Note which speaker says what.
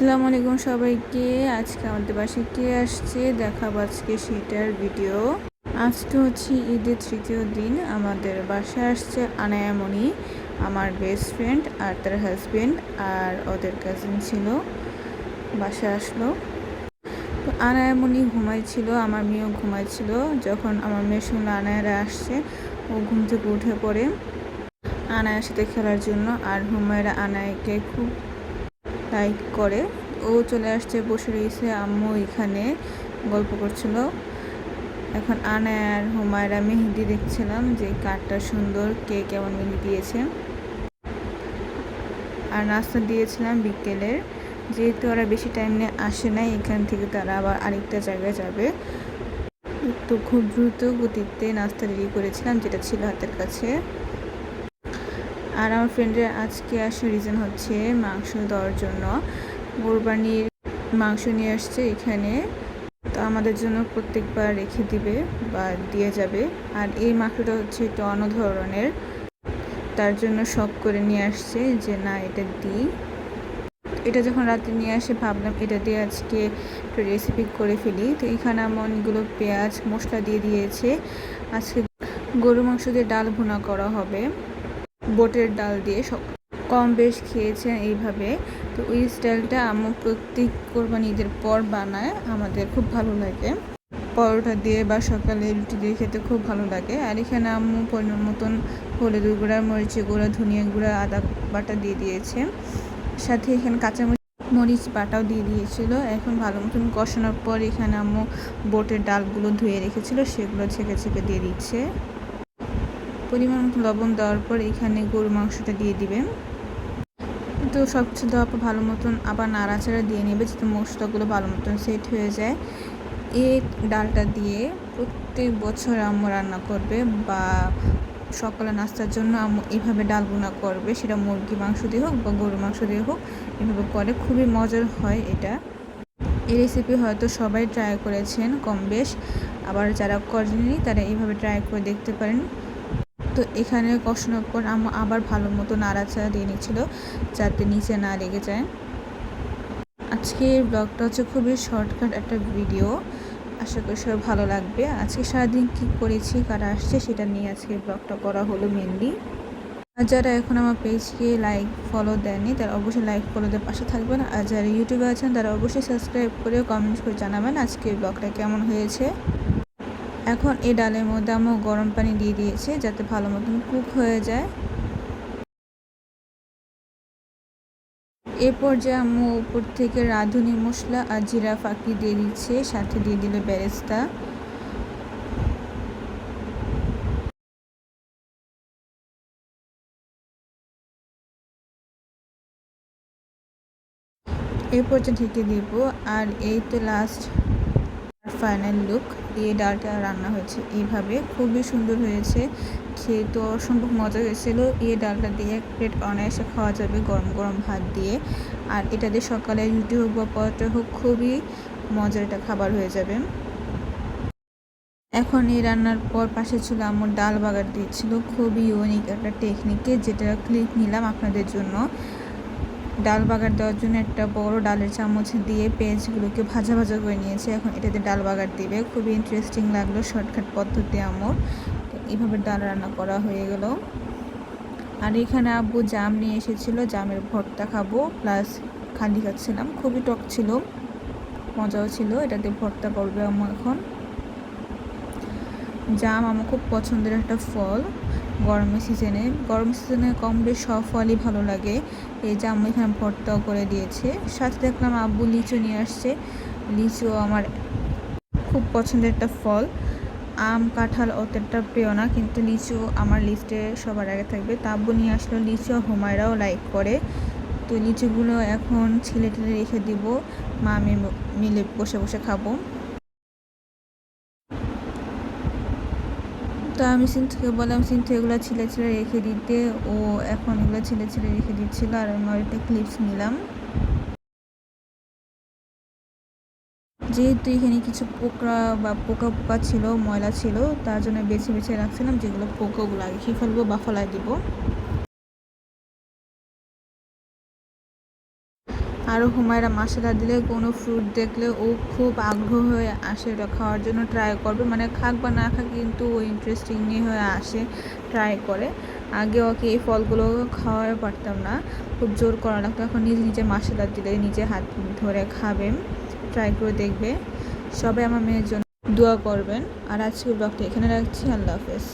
Speaker 1: আসসালামু আলাইকুম সবাইকে। আজকে আমাদের বাসায় কে আসছে? দেখাবো আজকে সেটার ভিডিও। আজকে হচ্ছে ঈদের তৃতীয় দিন। আমাদের বাসায় আসছে আনায়ামণি, আমার বেস্ট ফ্রেন্ড আর তার হাজবেন্ড আর ওদের কাজিন ছিল। বাসায় আসলো। তো আনায়ামণি ঘুমাইছিল, আমার মেয়েও ঘুমাইছিল। যখন আমার মেয়ে শুনলো আনায়ারা আসছে, ও ঘুম থেকে উঠে পড়ে। আনায়ের সাথে খেলার জন্য আর হুমায়রা আনায়কে খুব লাইক করে। ও চলে আসছে, বসে রয়েছে, আম্মু এখানে গল্প করছিল। এখন আনা আর হুমায়রা মেহেদি দেখছিলাম যে কাঠটা সুন্দর, কে কেমন মেহেদি দিয়েছে। আর নাস্তা দিয়েছিলাম বিকেলের। যেহেতু ওরা বেশি টাইম নিয়ে আসে নাই, এখান থেকে তারা আবার আরেকটা জায়গায় যাবে। তো খুব দ্রুত গতিতে নাস্তা রেডি করেছিলাম, যেটা ছিল হাতের কাছে। আর আমার ফ্রেন্ডের আজকে আসার রিজন হচ্ছে মাংস দেওয়ার জন্য। কোরবানির মাংস নিয়ে আসছে এখানে। তো আমাদের জন্য প্রত্যেকবার রেখে দিবে বা দিয়ে যাবে। আর এই মাংসটা হচ্ছে একটু অন্য ধরনের তার জন্য শখ করে নিয়ে আসছে যে, না, এটা দিই। এটা যখন রাতে নিয়ে আসে, ভাবলাম এটা দিয়ে আজকে একটু রেসিপি করে ফেলি। তো এখানে আমার অনেকগুলো পেঁয়াজ, মশলা দিয়ে দিয়েছে। আজকে গরু মাংস দিয়ে ডাল ভুনা করা হবে। বোটের ডাল দিয়ে সব কম বেশ খেয়েছেন এইভাবে। তো ওই স্টাইলটা আম্মু প্রত্যেক কোরবানি ঈদের পর বানায়, আমাদের খুব ভালো লাগে। পরোটা দিয়ে বা সকালে রুটি দিয়ে খেতে খুব ভালো লাগে। আর এখানে আম্মু পরিমাণ মতন হলুদ গুঁড়া মরিচের গুঁড়া, ধনিয়া গুঁড়া, আদা বাটা দিয়ে দিয়েছে। সাথে এখানে কাঁচা মরিচ বাটাও দিয়ে দিয়েছিল। এখন ভালো মতন কষানোর পর এখানে আম্মু বোটের ডালগুলো ধুয়ে রেখেছিল, সেগুলো ছেঁকে ছেঁকে দিয়ে দিচ্ছে। পরিমাণ মতো লবণ দেওয়ার পর এখানে গরু মাংসটা দিয়ে দিবেন তো সব কিছু দেওয়ার পর ভালো মতন আবার নাড়াচাড়া দিয়ে নেবে, যাতে মশলাগুলো ভালো মতন সেট হয়ে যায়। এই ডালটা দিয়ে প্রত্যেক বছর আম্মু রান্না করবে বা সকালে নাস্তার জন্য আম্মু এইভাবে ডাল বোনা করবে, সেটা মুরগি মাংস দিয়ে হোক বা গরু মাংস দিয়ে হোক, এভাবে করে। খুবই মজার হয় এটা। এই রেসিপি হয়তো সবাই ট্রাই করেছেন কম বেশ, আবার যারা করেননি তারা এইভাবে ট্রাই করে দেখতে পারেন। তো এখানে কষানোর পর আবার ভালো মতো নাড়াচাড়া দিয়ে নিচ্ছিল, যাতে নিচে না লেগে যায়। আজকে ব্লগটা হচ্ছে খুবই শর্টকাট একটা ভিডিও। আশা করি সবাই ভালো লাগবে। আজকে সারাদিন কী করেছি, কারা আসছে, সেটা নিয়ে আজকে ব্লগটা করা হলো মেনলি আর যারা এখন আমার পেজকে লাইক ফলো দেননি, তারা অবশ্যই লাইক ফলো দিয়ে পাশে থাকবেন। আর যারা ইউটিউবে আছেন, তারা অবশ্যই সাবস্ক্রাইব করে কমেন্ট করে জানাবেন আজকে ব্লগটা কেমন হয়েছে। এখন এই ডালের মধ্যে আম্মু গরম পানি দিয়ে দিয়েছে যাতে ভালো মতন কুক হয়ে যায়। এরপর যে আম্মু উপর থেকে রাঁধুনি মশলা আর জিরা ফাঁকি দিয়ে দিচ্ছে, সাথে দিয়ে দিল বেরেস্তা এরপর যে ঢেকে দিব, আর এই তো লাস্ট ফাইনাল লুক এই ডালটা রান্না হয়েছে এইভাবে। খুবই সুন্দর হয়েছে। খেয়ে তো অসম্ভব মজা হয়েছিল। এই ডালটা দিয়ে এক প্লেট অনায়াসে খাওয়া যাবে গরম গরম ভাত দিয়ে। আর এটা দিয়ে সকালে রুটি হোক বা পরোটা হোক, খুবই মজার একটা খাবার হয়ে যাবে। এখন এই রান্নার পর পাশে ছিল আমার ডাল বাগার দিয়েছিল। খুবই ইউনিক একটা টেকনিকে যেটা ক্লিপ নিলাম আপনাদের জন্য। ডাল বাগার দেওয়ার জন্য একটা বড় ডালের চামচ দিয়ে পেঁয়াজগুলোকে ভাজা ভাজা করে নিয়েছে। এখন এটাতে ডাল বাগার দিবে। খুবই ইন্টারেস্টিং লাগল শর্টকাট পদ্ধতি আমার। এইভাবে ডাল রান্না করা হয়ে গেল। আর এখানে আব্বু জাম নিয়ে এসেছিল। জামের ভর্তা খাব। প্লাস খালি খাচ্ছিলাম। খুবই টক ছিল। মজাও ছিল। এটাতে ভর্তা করবে আমার এখন। জাম আমার খুব পছন্দের একটা ফল। গরমের সিজনে গরম সিজনে কম বেশ সব ফলই ভালো লাগে। এই যে আম্মু এখানে ভর্তাও করে দিয়েছে। সাথে দেখলাম আব্বু লিচু নিয়ে আসছে। লিচু আমার খুব পছন্দের একটা ফল। আম, কাঁঠাল অতটা প্রিয় না, কিন্তু লিচু আমার লিস্টে সবার আগে থাকবে। তা আব্বু নিয়ে আসলো লিচু হোমায়রাও লাইক করে। তো লিচুগুলো এখন ছেলে ঠেলে রেখে দিব। মা আমি মিলে বসে বসে খাব। তো আমি সিনথুকে বললাম সিনথু এগুলো ছিলে ছিলে রেখে দিতে। ও এখন এগুলো ছিলে ছিলে রেখে দিচ্ছিল আর আমি একটা ক্লিপস নিলাম। যেহেতু এখানে কিছু পোকা বা পোকা পোকা ছিল, ময়লা ছিল, তার জন্য বেছে বেছে রাখছিলাম যেগুলো পোকাগুলো আগে খেয়ে ফেলব বা ফলাই দিব। আরও হুমায়রা মাসালা দিলে, কোনো ফ্রুট দেখলে ও খুব আগ্রহ হয়ে আসে। ওটা খাওয়ার জন্য ট্রাই করবে। মানে খাক বা না খাক কিন্তু ও ইন্টারেস্টিং হয়ে আসে ট্রাই করে। আগে ওকে এই ফলগুলো খাওয়াতে পারতাম না। খুব জোর করা লাগতো। এখন নিজে নিজে মাসালা দিলে, নিজে হাত ধরে খাবে। ট্রাই করে দেখবে। সবাই আমার মেয়ের জন্য দোয়া করবেন। আর আজকের ব্লগটা এখানে রাখছি। আল্লাহ হাফেজ।